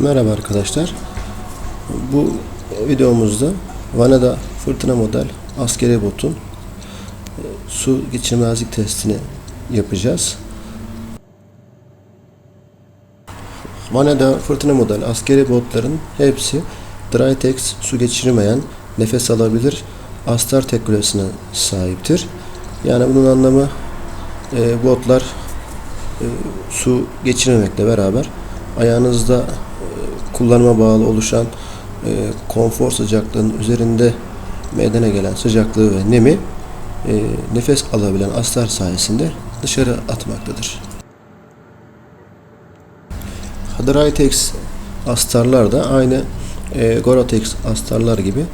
Merhaba arkadaşlar. Bu videomuzda Vanada fırtına model askeri botun e, su geçirmezlik testini yapacağız. Vanada fırtına model askeri botların hepsi Drytex su geçirmeyen, nefes alabilir astar teknolojisine sahiptir. Yani bunun anlamı e, botlar e, su geçirmemekle beraber ayağınızda kullanıma bağlı oluşan e, konfor sıcaklığının üzerinde meydana gelen sıcaklığı ve nemi e, nefes alabilen astar sayesinde dışarı atmaktadır. Drytex astarlar da aynı e, Gore-Tex astarlar gibi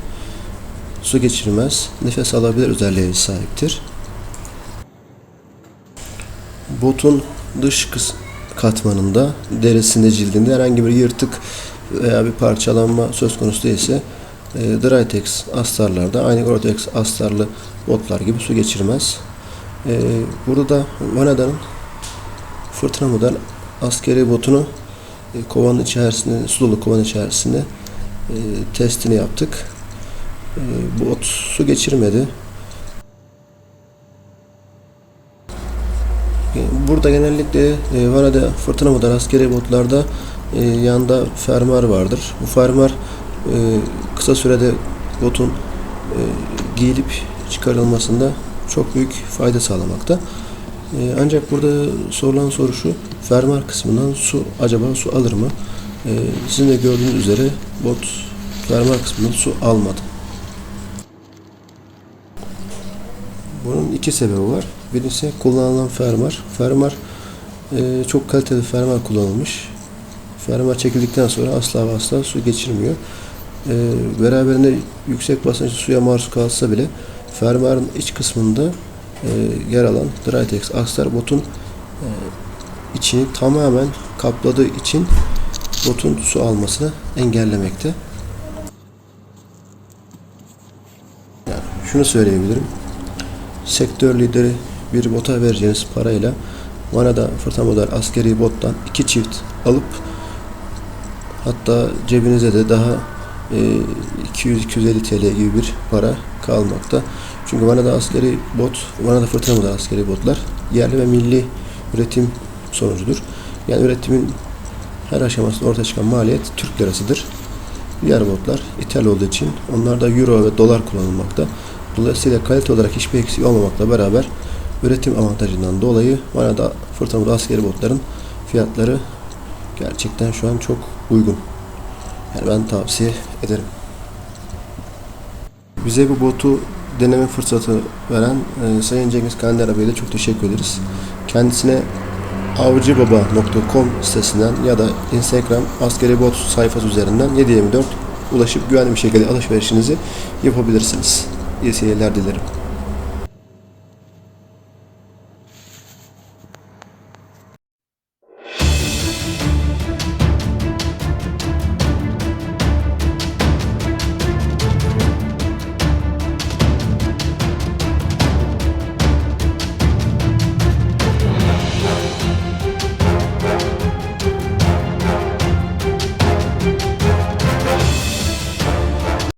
su geçirmez, nefes alabilir özelliğe sahiptir. Botun dış kıs katmanında, derisinde, cildinde herhangi bir yırtık veya bir parçalanma söz konusu değilse e, Drytex astarlarda aynı Gore-Tex astarlı botlar gibi su geçirmez. E, burada da Vanada'nın fırtına model askeri botunu e, kovanın içerisinde, su dolu kovanın içerisinde e, testini yaptık. E, bot su geçirmedi. E, Burada genellikle e, Vanada fırtına model askeri botlarda e, yanda fermuar vardır. Bu fermuar e, kısa sürede botun e, giyilip çıkarılmasında çok büyük fayda sağlamakta. E, ancak burada sorulan soru şu, fermuar kısmından su acaba su alır mı? E, sizin de gördüğünüz üzere bot fermuar kısmından su almadı. Bunun iki sebebi var. Birincisi kullanılan fermuar. Fermuar e, çok kaliteli fermuar kullanılmış. Fermuar çekildikten sonra asla ve asla su geçirmiyor. E, beraberinde yüksek basınçlı suya maruz kalsa bile fermuarın iç kısmında e, yer alan Drytex Akstar botun e, içini tamamen kapladığı için botun su almasını engellemekte. Yani şunu söyleyebilirim sektör lideri bir bota vereceğiniz parayla Vanada fırtına model askeri bottan iki çift alıp hatta cebinize de daha e, 200-250 TL gibi bir para kalmakta. Çünkü Vanada askeri bot, Vanada fırtına model askeri botlar yerli ve milli üretim sonucudur. Yani üretimin her aşamasında ortaya çıkan maliyet Türk lirasıdır. Diğer botlar ithal olduğu için onlar da euro ve dolar kullanılmakta. Dolayısıyla kalite olarak hiçbir eksiği olmamakla beraber üretim avantajından dolayı Vanada fırtınalı askeri botların fiyatları gerçekten şu an çok uygun. Yani ben tavsiye ederim. Bize bu botu deneme fırsatı veren e, Sayın Cengiz Kandera Bey'e çok teşekkür ederiz. Kendisine avcıbaba.com sitesinden ya da Instagram askeri bot sayfası üzerinden 724 ulaşıp güvenli bir şekilde alışverişinizi yapabilirsiniz. İyi seyirler dilerim.